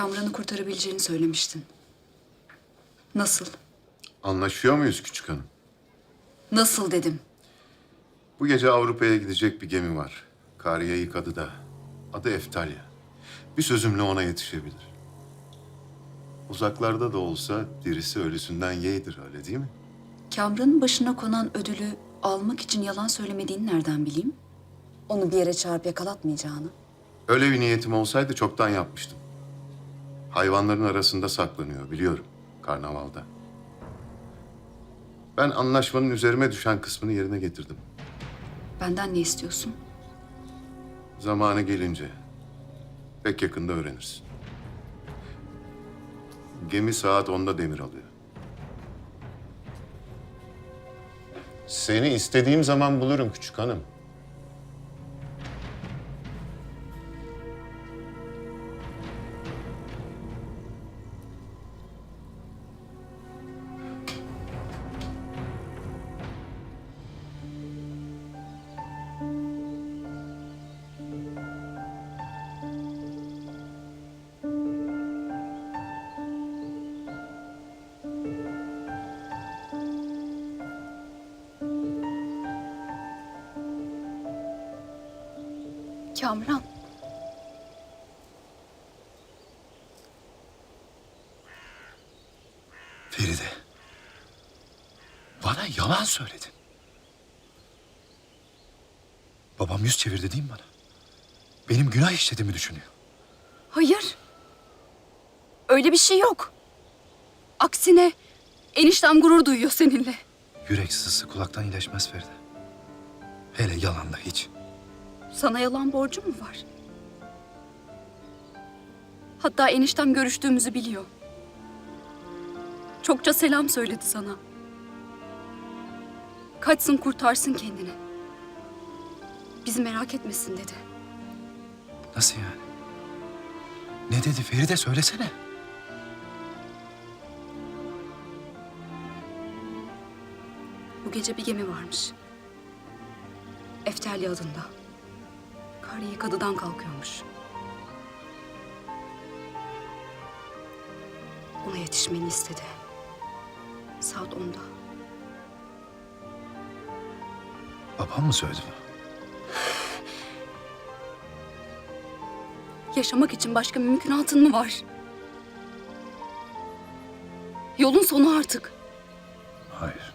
Kamran'ı kurtarabileceğini söylemiştin. Nasıl? Anlaşıyor muyuz küçük hanım? Nasıl dedim. Bu gece Avrupa'ya gidecek bir gemi var. Kariye yıkadı da. Adı Eftalya. Bir sözümle ona yetişebilir. Uzaklarda da olsa dirisi ölüsünden yeğdir öyle değil mi? Kamran'ın başına konan ödülü almak için yalan söylemediğini nereden bileyim? Onu bir yere çağırıp yakalatmayacağını. Öyle bir niyetim olsaydı çoktan yapmıştım. Hayvanların arasında saklanıyor biliyorum karnavalda. Ben anlaşmanın üzerime düşen kısmını yerine getirdim. Benden ne istiyorsun? Zamanı gelince pek yakında öğrenirsin. Gemi saat 10'da demir alıyor. Seni istediğim zaman bulurum küçük hanım. Kamran. Feride. Bana yalan söyledin. Babam yüz çevirdi değil mi bana? Benim günah işlediğimi düşünüyor. Hayır. Öyle bir şey yok. Aksine eniştem gurur duyuyor seninle. Yürek sızısı kulaktan iyileşmez Feride. Hele yalanla hiç. Sana yalan borcum mu var? Hatta eniştem görüştüğümüzü biliyor. Çokça selam söyledi sana. Kaçsın kurtarsın kendini. Bizi merak etmesin dedi. Nasıl yani? Ne dedi Feride söylesene. Bu gece bir gemi varmış. Eftelya adında. Kariye kadıdan kalkıyormuş. Ona yetişmeni istedi. Saat onda. Babam mı söyledi bunu? Yaşamak için başka mümkünatın mı var? Yolun sonu artık. Hayır.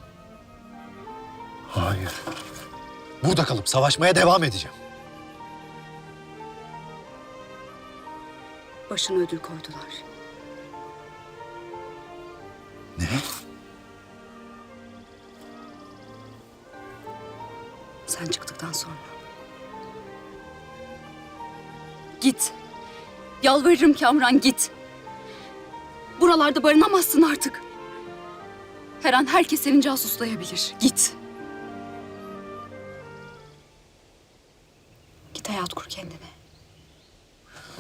Hayır. Burada kalıp savaşmaya devam edeceğim. Başına ödül koydular. Ne? Sen çıktıktan sonra. Git. Yalvarırım Kamran git. Buralarda barınamazsın artık. Her an herkes senin casuslayabilir. Git. Git hayat kur kendine.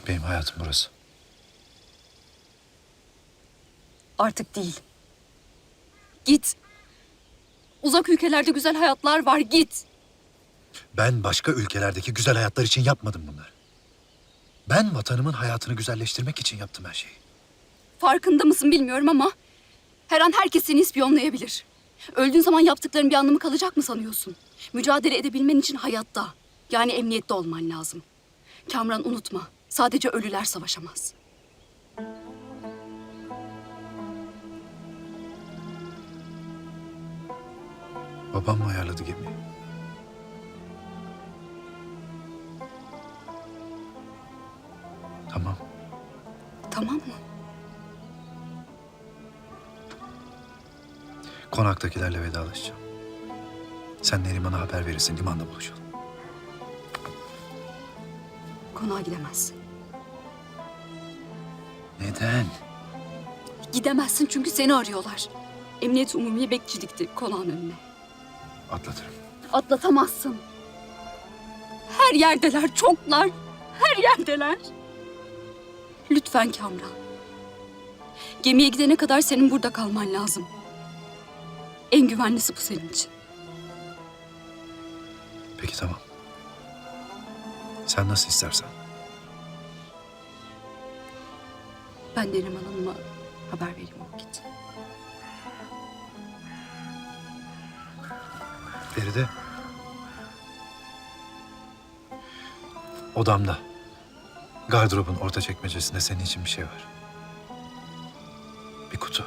Benim hayatım burası. Artık değil. Git. Uzak ülkelerde güzel hayatlar var. Git. Ben başka ülkelerdeki güzel hayatlar için yapmadım bunları. Ben vatanımın hayatını güzelleştirmek için yaptım her şeyi. Farkında mısın bilmiyorum ama her an herkes seni ispiyonlayabilir. Öldüğün zaman yaptıkların bir anlamı kalacak mı sanıyorsun? Mücadele edebilmen için hayatta, yani emniyette olman lazım. Kamran unutma, sadece ölüler savaşamaz. Babam mı ayarladı gemiyi? Tamam. Tamam mı? Konaktakilerle vedalaşacağım. Sen Neriman'a haber verirsin. Limanda buluşalım. Konağa gidemezsin. Neden? Gidemezsin çünkü seni arıyorlar. Emniyet Umumi bekçi dikti konağın önüne. Atlatırım. Atlatamazsın. Her yerdeler, çoklar. Her yerdeler. Lütfen Kamran. Gemiye gidene kadar senin burada kalman lazım. En güvenlisi bu senin için. Peki tamam. Sen nasıl istersen. Ben Neriman Hanım'a haber vereyim Feride. Odamda. Gardırobun orta çekmecesinde senin için bir şey var. Bir kutu.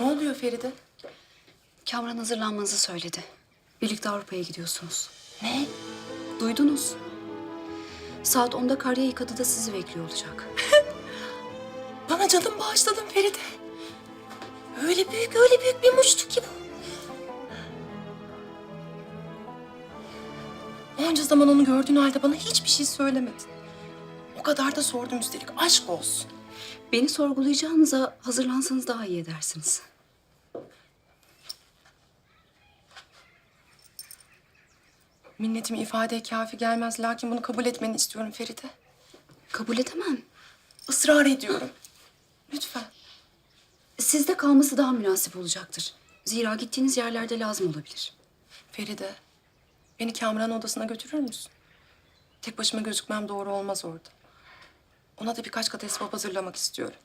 Ne oluyor Feride? Kamran hazırlanmanızı söyledi. Birlikte Avrupa'ya gidiyorsunuz. Ne? Duydunuz. Saat 10'da Karya Yıkadı'da sizi bekliyor olacak. Bana canım bağışladın Feride. Öyle büyük, öyle büyük bir muştu ki bu. Onca zaman onu gördüğün halde bana hiçbir şey söylemedin. O kadar da sordum üstelik. Aşk olsun. Beni sorgulayacağınıza hazırlansanız daha iyi edersiniz. Minnetimi ifadeye kafi gelmez. Lakin bunu kabul etmeni istiyorum Feride. Kabul edemem. Israr ediyorum. Lütfen. Sizde kalması daha münasip olacaktır. Zira gittiğiniz yerlerde lazım olabilir. Feride, beni Kamran odasına götürür müsün? Tek başıma gözükmem doğru olmaz orada. Ona da birkaç kat esbab hazırlamak istiyorum.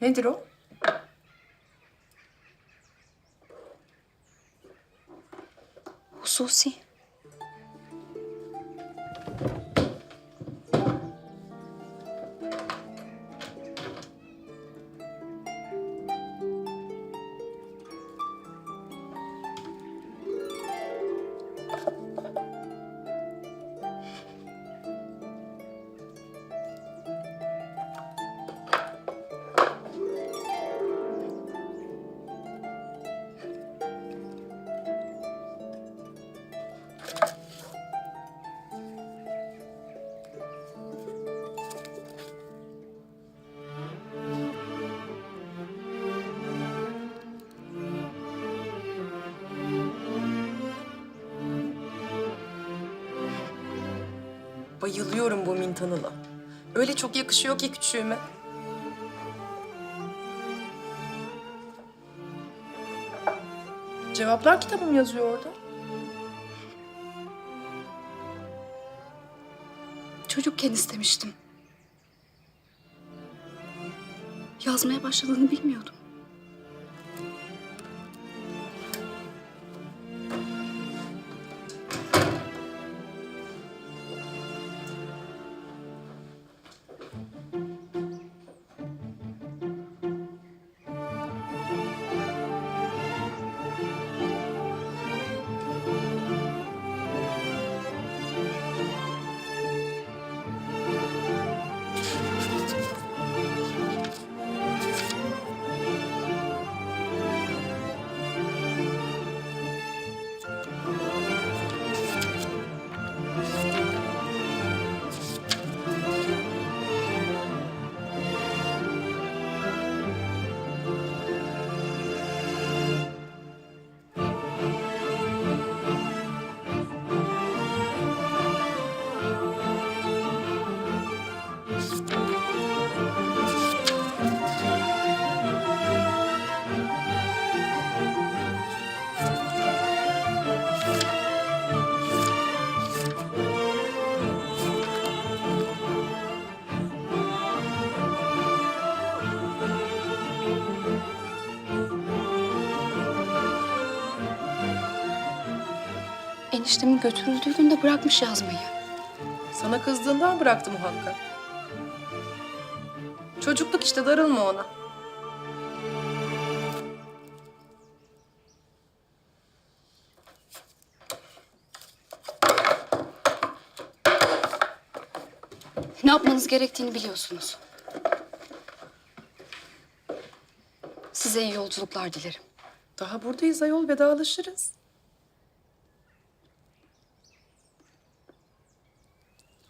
Nedir o? Hususi. Bayılıyorum bu mintanıla. Öyle çok yakışıyor ki küçüğüme. Cevaplar kitabım yazıyor orada. Çocukken istemiştim. Yazmaya başladığını bilmiyordum. Eniştemin götürüldüğü günde bırakmış yazmayı. Sana kızdığından bıraktı muhakkak. Çocukluk işte darılma ona. Ne yapmanız gerektiğini biliyorsunuz. Size iyi yolculuklar dilerim. Daha buradayız ayol vedalaşırız.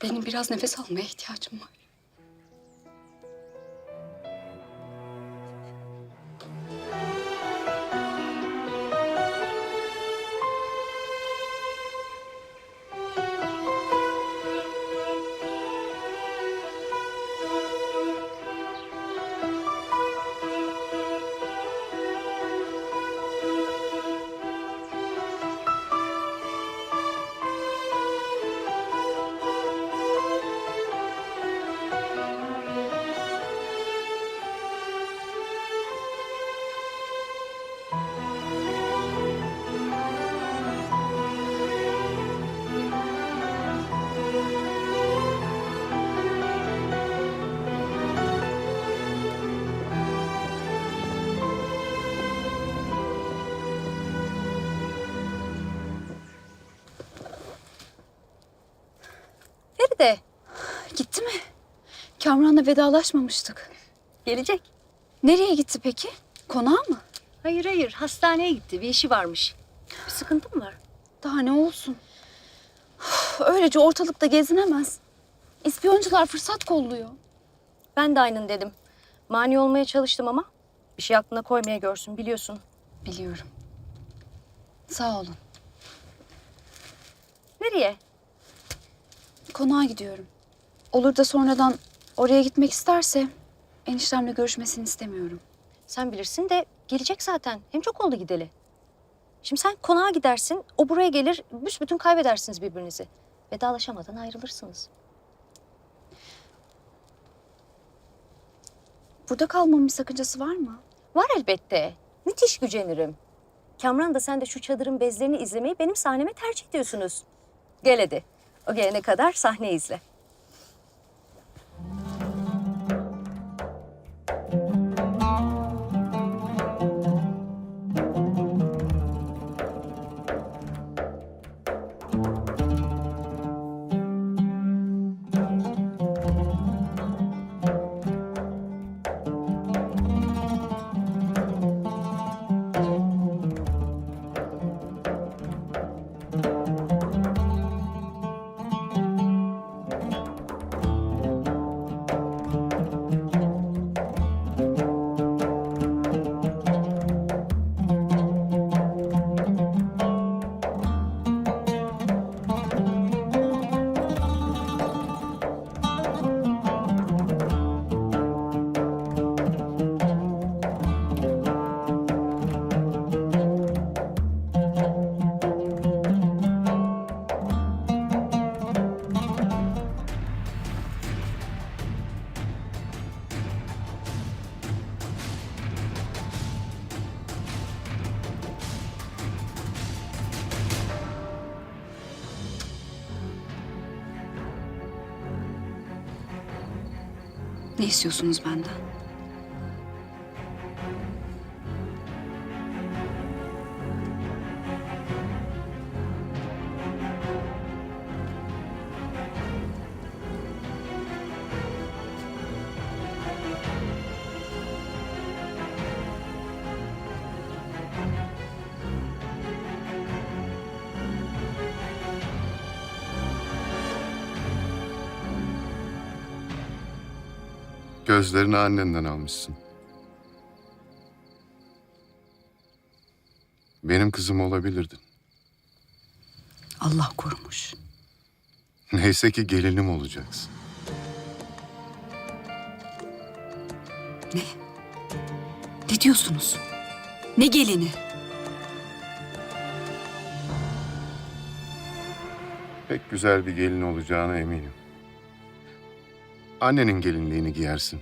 Benim biraz nefes almaya ihtiyacım var. Nerede? Gitti mi? Kamran'la vedalaşmamıştık. Gelecek. Nereye gitti peki? Konağa mı? Hayır hayır hastaneye gitti. Bir işi varmış. Bir sıkıntı mı var? Daha ne olsun? Öylece ortalıkta gezinemez. İspiyoncular fırsat kolluyor. Ben de aynen dedim. Mani olmaya çalıştım ama bir şey aklına koymaya görsün biliyorsun. Biliyorum. Sağ olun. Nereye? Konağa gidiyorum. Olur da sonradan oraya gitmek isterse eniştemle görüşmesini istemiyorum. Sen bilirsin de gelecek zaten. Hem çok oldu gideli. Şimdi sen konağa gidersin, o buraya gelir, büsbütün kaybedersiniz birbirinizi. Vedalaşamadan ayrılırsınız. Burada kalmamın bir sakıncası var mı? Var elbette. Müthiş gücenirim. Kamran da sen de şu çadırın bezlerini izlemeyi benim sahneme tercih ediyorsunuz. Gel hadi. O gelene kadar sahne izle. İstiyorsunuz benden? Gözlerini annenden almışsın. Benim kızım olabilirdin. Allah korumuş. Neyse ki gelinim olacaksın. Ne? Ne diyorsunuz? Ne gelini? Pek güzel bir gelin olacağına eminim. Annenin gelinliğini giyersin.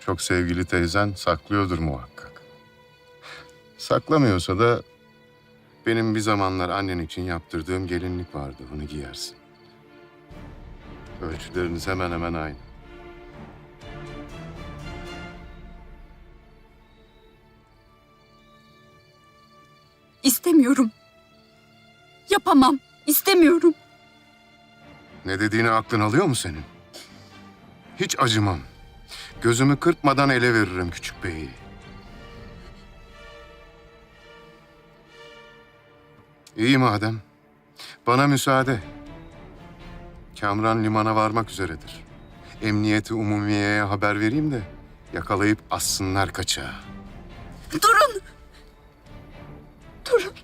Çok sevgili teyzen saklıyordur muhakkak. Saklamıyorsa da Benim bir zamanlar annen için yaptırdığım gelinlik vardı. Onu giyersin. Ölçüleriniz hemen hemen aynı. İstemiyorum. Yapamam. İstemiyorum. Ne dediğini aklın alıyor mu senin? Hiç acımam. Gözümü kırpmadan ele veririm küçük beyi. İyi madem. Bana müsaade. Kamran limana varmak üzeredir. Emniyeti umumiyeye haber vereyim de yakalayıp assınlar kaçağı. Durun. Durun.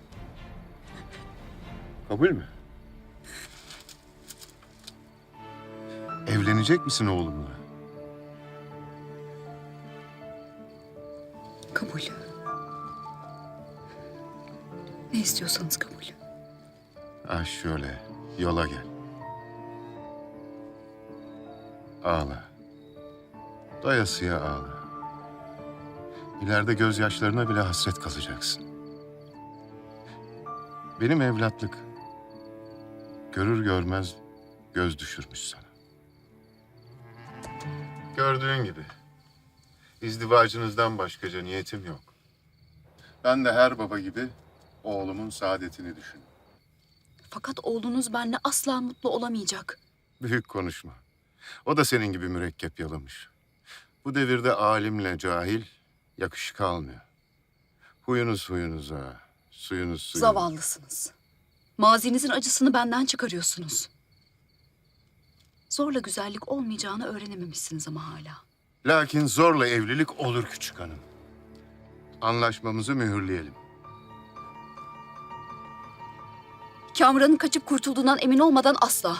Kabul mü? Evlenecek misin oğlumla? Kabul. Ne istiyorsanız kabul. Ha şöyle, yola gel. Ağla. Doyasıya ağla. İleride gözyaşlarına bile hasret kalacaksın. Benim evlatlık. Görür görmez göz düşürmüş sana. Gördüğün gibi. İzdivacınızdan başkaca niyetim yok. Ben de her baba gibi oğlumun saadetini düşün. Fakat oğlunuz benimle asla mutlu olamayacak. Büyük konuşma. O da senin gibi mürekkep yalamış. Bu devirde alimle cahil yakışık almıyor. Huyunuz huyunuza, suyunuz suyunuza. Zavallısınız. Mazinizin acısını benden çıkarıyorsunuz. Zorla güzellik olmayacağını öğrenememişsiniz ama hala. Lakin zorla evlilik olur küçük hanım. Anlaşmamızı mühürleyelim. Kamran'ın kaçıp kurtulduğundan emin olmadan asla.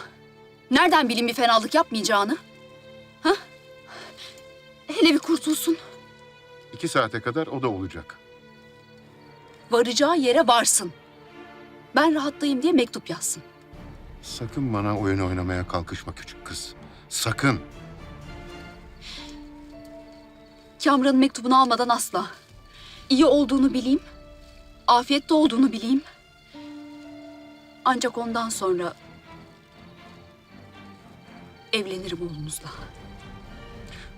Nereden bileyim bir fenalık yapmayacağını? Ha? Hele bir kurtulsun. İki saate kadar o da olacak. Varacağı yere varsın. Ben rahattayım diye mektup yazsın. Sakın bana oyun oynamaya kalkışma küçük kız. Sakın. Kamran'ın mektubunu almadan asla. İyi olduğunu bileyim. Afiyette olduğunu bileyim. Ancak ondan sonra evlenirim oğlunuzla.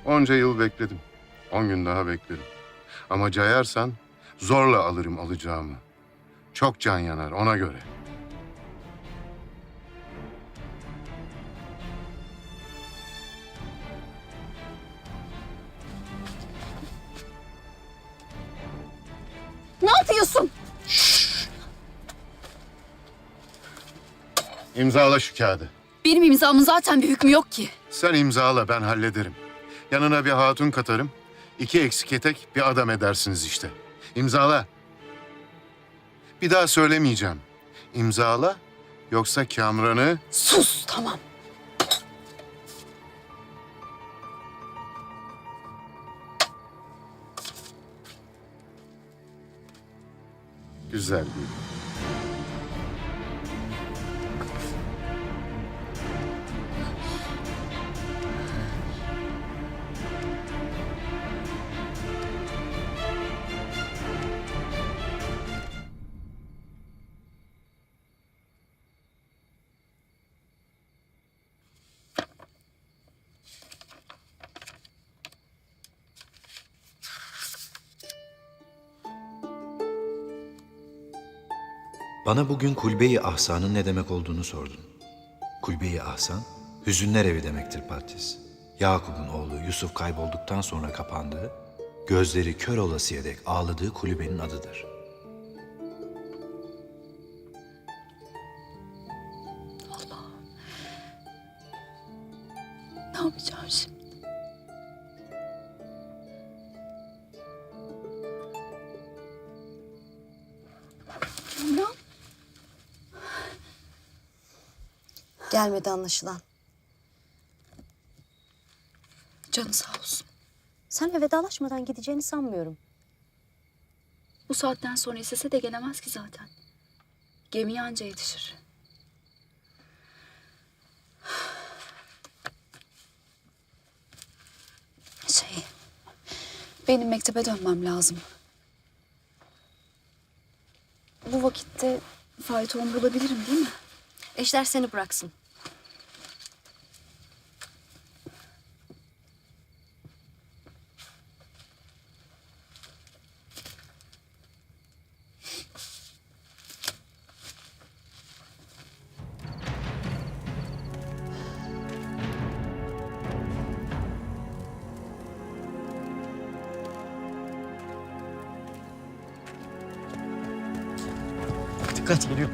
Onca yıl bekledim. On gün daha beklerim. Ama cayarsan zorla alırım alacağımı. Çok can yanar ona göre. İmzala şu kağıdı. Benim imzamın zaten bir hükmü yok ki. Sen imzala ben hallederim. Yanına bir hatun katarım. İki eksik etek bir adam edersiniz işte. İmzala. Bir daha söylemeyeceğim. İmzala yoksa Kamran'ı Sus tamam. güzel değil. Bana bugün Kulbe-i Ahsan'ın ne demek olduğunu sordun. Kulbe-i Ahsan, hüzünler evi demektir Partis. Yakup'un oğlu Yusuf kaybolduktan sonra kapandığı, gözleri kör olasıya dek ağladığı kulübenin adıdır. Gelmedi anlaşılan. canı sağ olsun. Senle vedalaşmadan gideceğini sanmıyorum. Bu saatten sonra istese de gelemez ki zaten. Gemiye anca yetişir. Şey, benim mektebe dönmem lazım. Bu vakitte fayton bulabilirim değil mi? Eşler seni bıraksın. Dikkat geliyor.